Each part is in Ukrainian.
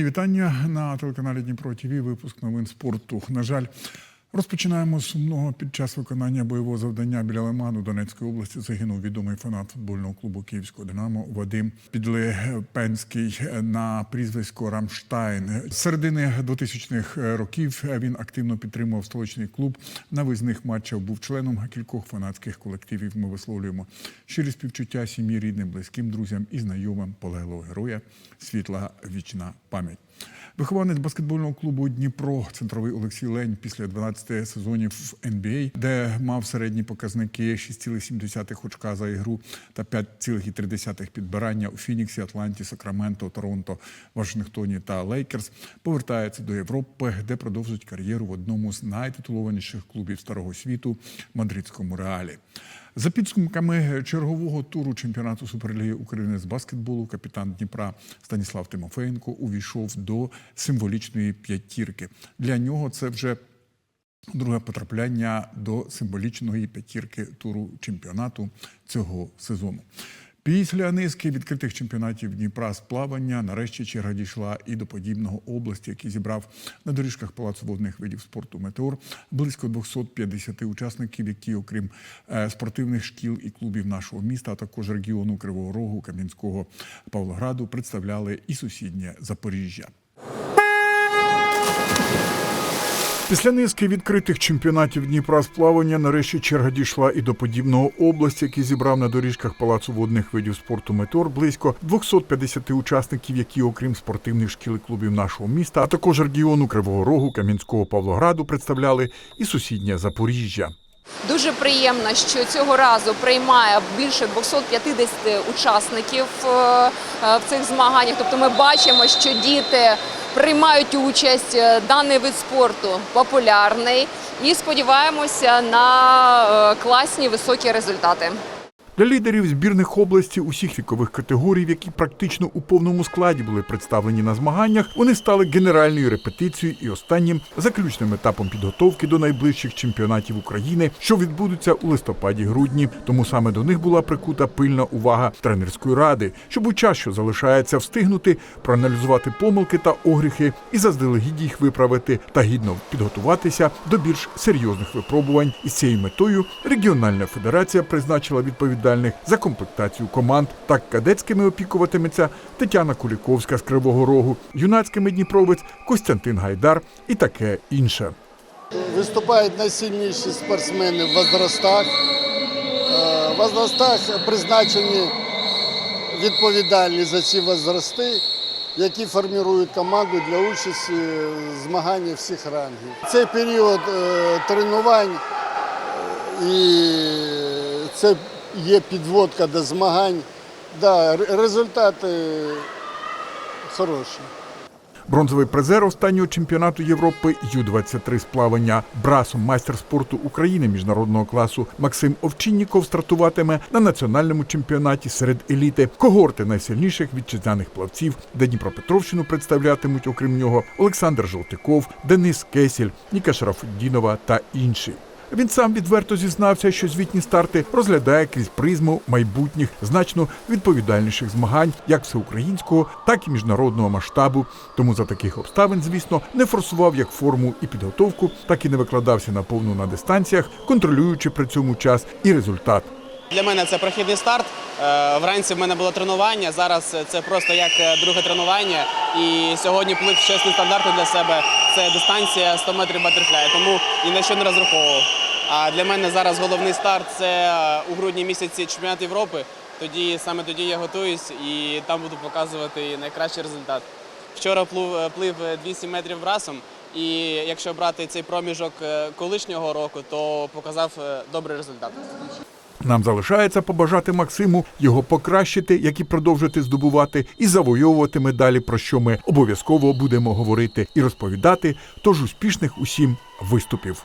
Мої вітання на телеканалі Дніпро ТВ. Випуск новин спорту. На жаль, розпочинаємо з сумного під час виконання бойового завдання біля Лиману Донецької області. Загинув відомий фанат футбольного клубу Київського Динамо Вадим Підлепенський на прізвисько Рамштайн. З середини 2000-х років він активно підтримував столичний клуб. На визних матчах був членом кількох фанатських колективів. Ми висловлюємо щирі співчуття сім'ї, рідним, близьким друзям і знайомим полеглого героя. Світла вічна пам'ять. Вихованець баскетбольного клубу Дніпро, центровий Олексій Лень після 12 сезонів в NBA, де мав середні показники 6,7 очка за ігру та 5,3 підбирання у Фініксі, Атланті, Сакраменто, Торонто, Вашингтоні та Лейкерс, повертається до Європи, де продовжують кар'єру в одному з найтитулованіших клубів старого світу мадридському реалі. За підсумками чергового туру чемпіонату Суперліги України з баскетболу, капітан Дніпра Станіслав Тимофеєнко увійшов до символічної п'ятірки. Для нього це вже друге потрапляння до символічної п'ятірки туру чемпіонату цього сезону. Після низки відкритих чемпіонатів Дніпра з плавання нарешті черга дійшла і до подібного області, який зібрав на доріжках палацу водних видів спорту Метеор близько 250 учасників, які, окрім е, спортивних шкіл і клубів нашого міста, а також регіону Кривого Рогу, Кам'янського Павлограду, представляли і сусіднє Запоріжжя. Після низки відкритих чемпіонатів Дніпра з плавання нарешті черга дійшла і до подібного області, який зібрав на доріжках палацу водних видів спорту Метеор близько 250 учасників, які, окрім спортивних шкіл і клубів нашого міста, а також регіону Кривого Рогу, Кам'янського Павлограду, представляли і сусіднє Запоріжжя. Дуже приємно, що цього разу приймає більше 250 учасників е, е, в цих змаганнях. Тобто ми бачимо, що діти приймають участь. Е, Даний вид спорту популярний і сподіваємося на е, класні високі результати. Для лідерів збірних області усіх вікових категорій, які практично у повному складі були представлені на змаганнях, вони стали генеральною репетицією і останнім заключним етапом підготовки до найближчих чемпіонатів України, що відбудуться у листопаді-грудні. Тому саме до них була прикута пильна увага тренерської ради, щоб у час, що залишається встигнути, проаналізувати помилки та огріхи і заздалегідь їх виправити та гідно підготуватися до більш серйозних випробувань. І з цією метою регіональна федерація призначила відповідальних за комплектацію команд. Так кадетськими опікуватиметься Тетяна Куліковська з Кривого Рогу, юнацькими Дніпровець Костянтин Гайдар і таке інше. Виступають найсильніші спортсмени в возрастах. Е, В возрастах призначені відповідальні за ці возрасти, які формують команду для участі в змаганнях всіх рангів. Цей період е, тренувань і це є підводка до змагань. Да, результати хороші. Бронзовий призер останнього чемпіонату Європи Ю-23 з плавання брасом майстер спорту України міжнародного класу Максим Овчинніков стартуватиме на національному чемпіонаті серед еліти когорти найсильніших вітчизняних плавців, де Дніпропетровщину представлятимуть, окрім нього, Олександр Жолтиков, Денис Кесіль, Ніка Шарафуддінова та інші. Він сам відверто зізнався, що звітні старти розглядає крізь призму майбутніх значно відповідальніших змагань, як всеукраїнського, так і міжнародного масштабу. Тому за таких обставин, звісно, не форсував як форму і підготовку, так і не викладався на повну на дистанціях, контролюючи при цьому час і результат. Для мене це прохідний старт. Е, Вранці в мене було тренування. Зараз це просто як е, друге тренування. І сьогодні плив чесні стандарти для себе. Це дистанція 100 метрів батерфляю, тому ні на що не розраховував. А для мене зараз головний старт це е, у грудні місяці чемпіонат Європи. Тоді саме тоді я готуюсь і там буду показувати найкращий результат. Вчора плив, е, плив 200 метрів брасом, і якщо брати цей проміжок е, колишнього року, то показав е, добрий результат. Нам залишається побажати Максиму його покращити, як і продовжити здобувати і завойовувати медалі, про що ми обов'язково будемо говорити і розповідати. Тож успішних усім виступів.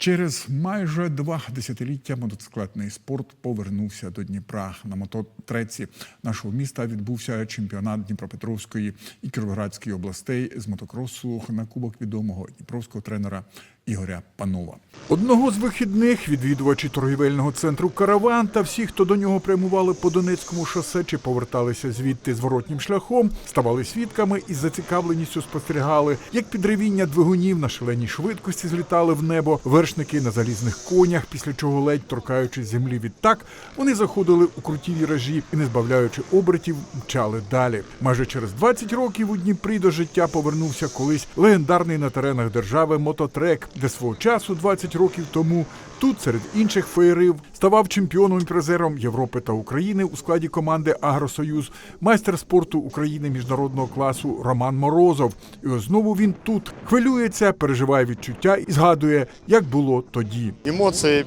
Через майже два десятиліття мотоциклетний спорт повернувся до Дніпра. На мототреці нашого міста відбувся чемпіонат Дніпропетровської і Кіровоградської областей з мотокросу на кубок відомого дніпровського тренера Ігоря Панова. Одного з вихідних відвідувачі торгівельного центру Караван та всі, хто до нього прямували по Донецькому шосе чи поверталися звідти зворотнім шляхом, ставали свідками і з зацікавленістю спостерігали, як під ревіння двигунів на шаленій швидкості злітали в небо вершники на залізних конях, після чого ледь торкаючись землі відтак, вони заходили у круті віражі і, не збавляючи обертів, мчали далі. Майже через 20 років у Дніпрі до життя повернувся колись легендарний на теренах держави мототрек, де свого часу 20 років тому тут серед інших феєрів ставав чемпіоном і призером Європи та України у складі команди Агросоюз, майстер спорту України міжнародного класу Роман Морозов. І ось знову він тут хвилюється, переживає відчуття і згадує, як було тоді. Емоції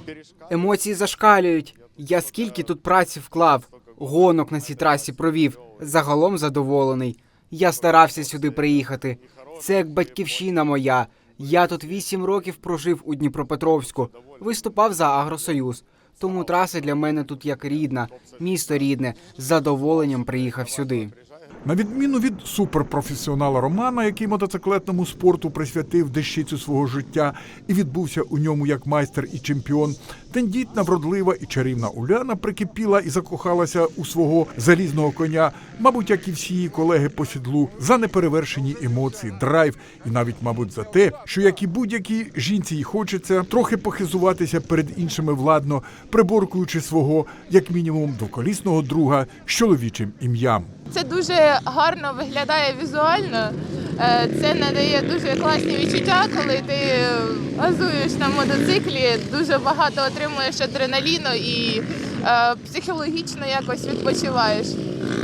Емоції зашкалюють. Я скільки тут праці вклав, гонок на цій трасі провів. Загалом задоволений. Я старався сюди приїхати. Це як батьківщина моя. Я тут вісім років прожив у Дніпропетровську, виступав за Агросоюз. Тому траса для мене тут як рідна, місто рідне. З задоволенням приїхав сюди. На відміну від суперпрофесіонала Романа, який мотоциклетному спорту присвятив дещицю свого життя і відбувся у ньому як майстер і чемпіон, тендітна, вродлива і чарівна Уляна прикипіла і закохалася у свого залізного коня, мабуть, як і всі її колеги по сідлу, за неперевершені емоції, драйв і навіть, мабуть, за те, що як і будь-якій жінці їй хочеться трохи похизуватися перед іншими владно, приборкуючи свого, як мінімум, двоколісного друга з чоловічим ім'ям. Це дуже гарно виглядає візуально. Е, Це надає дуже класні відчуття, коли ти газуєш на мотоциклі, дуже багато отримуєш адреналіну і е, психологічно якось відпочиваєш.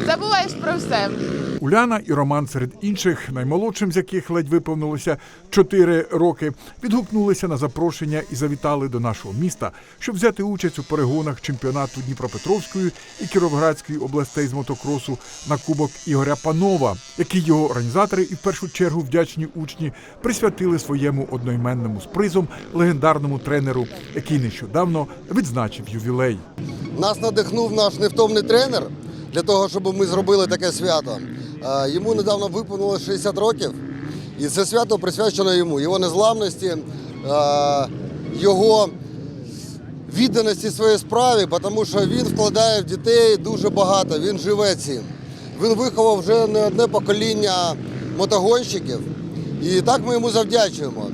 Забуваєш про все. Уляна і Роман серед інших, наймолодшим з яких ледь виповнилося 4 роки, відгукнулися на запрошення і завітали до нашого міста, щоб взяти участь у перегонах чемпіонату Дніпропетровської і Кіровоградської областей з мотокросу на кубок Ігоря Панова, який його організатори і в першу чергу вдячні учні присвятили своєму одноіменному з призом легендарному тренеру, який нещодавно відзначив ювілей. Нас надихнув наш невтомний тренер для того, щоб ми зробили таке свято. Йому недавно виповнилось 60 років, і це свято присвячено йому, його незламності, його відданості своїй справі, тому що він вкладає в дітей дуже багато, він живе цим. Він виховав вже не одне покоління мотогонщиків, і так ми йому завдячуємо.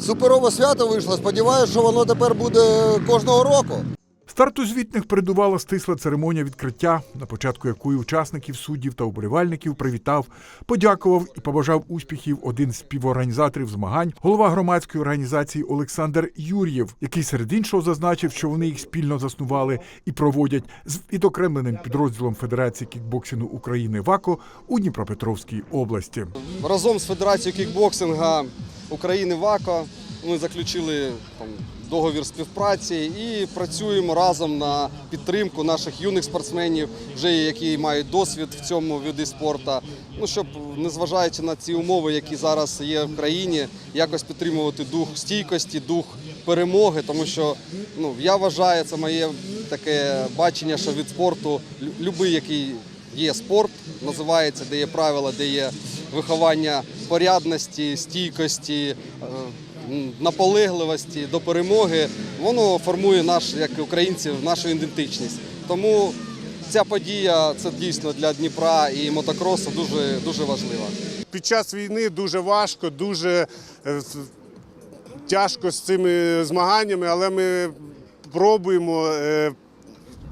Суперове свято вийшло. Сподіваюся, що воно тепер буде кожного року. Старту звітних передувала стисла церемонія відкриття, на початку якої учасників, суддів та уболівальників привітав, подякував і побажав успіхів один з співорганізаторів змагань, голова громадської організації Олександр Юр'єв, який серед іншого зазначив, що вони їх спільно заснували і проводять з відокремленим підрозділом Федерації кікбоксингу України ВАКО у Дніпропетровській області. разом з Федерацією кікбоксинга України ВАКО ми заключили там, договір співпраці і працюємо разом на підтримку наших юних спортсменів, вже які мають досвід в цьому виді спорту. Ну щоб незважаючи на ці умови, які зараз є в країні, якось підтримувати дух стійкості, дух перемоги, тому що ну я вважаю, це моє таке бачення, що від спорту любий, який є спорт, називається, де є правила, де є виховання порядності, стійкості, е, наполегливості до перемоги. Воно формує наш, як українців, нашу ідентичність. Тому ця подія це дійсно для Дніпра і мотокросу дуже, дуже важлива. під час війни дуже важко, дуже е, тяжко з цими змаганнями, але ми пробуємо, е,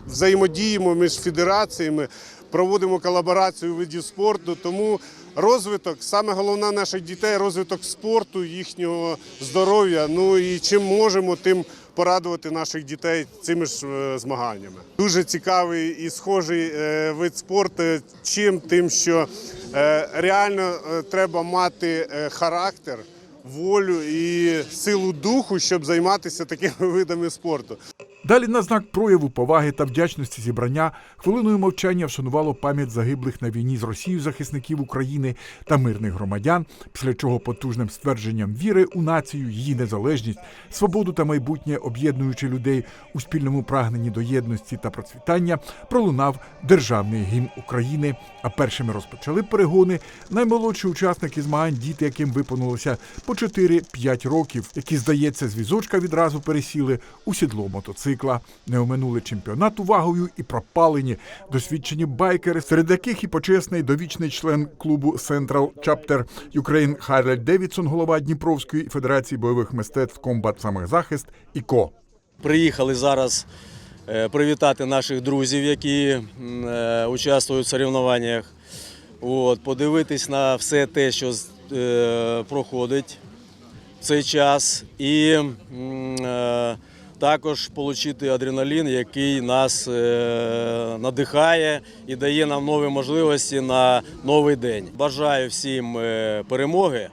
взаємодіємо між федераціями, проводимо колаборацію видів спорту. Тому розвиток, саме головне наших дітей розвиток спорту, їхнього здоров'я. Ну і чим можемо, тим порадувати наших дітей цими ж е, змаганнями. Дуже цікавий і схожий е, вид спорту. Чим тим, що е, реально треба мати характер, волю і силу духу, щоб займатися такими видами спорту. Далі на знак прояву поваги та вдячності зібрання хвилиною мовчання вшанувало пам'ять загиблих на війні з Росією захисників України та мирних громадян, після чого потужним ствердженням віри у націю, її незалежність, свободу та майбутнє, об'єднуючи людей у спільному прагненні до єдності та процвітання, пролунав державний гімн України. А першими розпочали перегони наймолодші учасники змагань, діти, яким виповнилося по 4-5 років, які, здається, з візочка відразу пересіли у сідло мотоцикла. Не оминули чемпіонат увагою і пропалені досвідчені байкери, серед яких і почесний довічний член клубу Central Chapter Ukraine Харль Девідсон, голова Дніпровської федерації бойових мистецтв комбат самозахист і ко. Приїхали зараз е, привітати наших друзів, які е, участвують в соревнованнях. От, подивитись на все те, що е, проходить в цей час, і е, також отримати адреналін, який нас е, надихає і дає нам нові можливості на новий день. Бажаю всім е, перемоги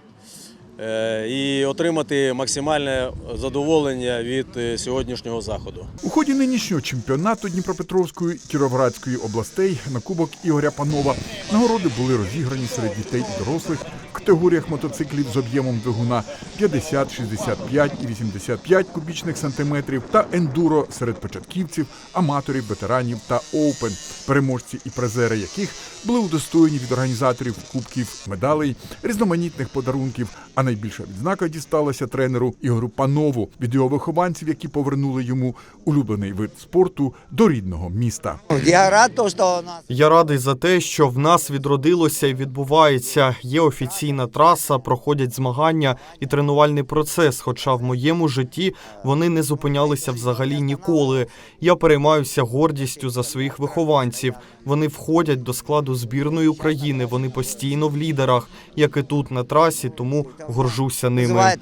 е, і отримати максимальне задоволення від сьогоднішнього заходу. У ході нинішнього чемпіонату Дніпропетровської Кіровоградської областей на кубок Ігоря Панова нагороди були розіграні серед дітей і дорослих категоріях мотоциклів з об'ємом двигуна 50, 65 і 85 кубічних сантиметрів та ендуро серед початківців, аматорів, ветеранів та оупен, переможці і призери яких були удостоєні від організаторів кубків, медалей, різноманітних подарунків. А найбільша відзнака дісталася тренеру Ігорю Панову від його вихованців, які повернули йому улюблений вид спорту до рідного міста. Я рад, то, что у Я радий за те, що в нас відродилося і відбувається. Є офіційна траса, проходять змагання і тренувальний процес. Хоча в моєму житті вони не зупинялися взагалі ніколи. Я переймаюся гордістю за своїх вихованців. Вони входять до складу збірної України. Вони постійно в лідерах, як і тут на трасі, тому горжуся ними.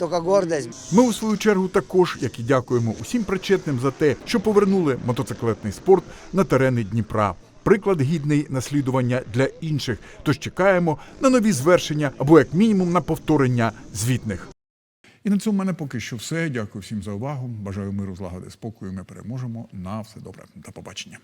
Ми у свою чергу також, як і дякуємо усім причетним за те, що повернули мотоциклетний спорт на терени Дніпра. Приклад гідний наслідування для інших. Тож чекаємо на нові звершення або як мінімум на повторення звітних. І на цьому в мене поки що все. Дякую всім за увагу. Бажаю миру, злагоди, спокою. Ми переможемо. На все добре. До побачення.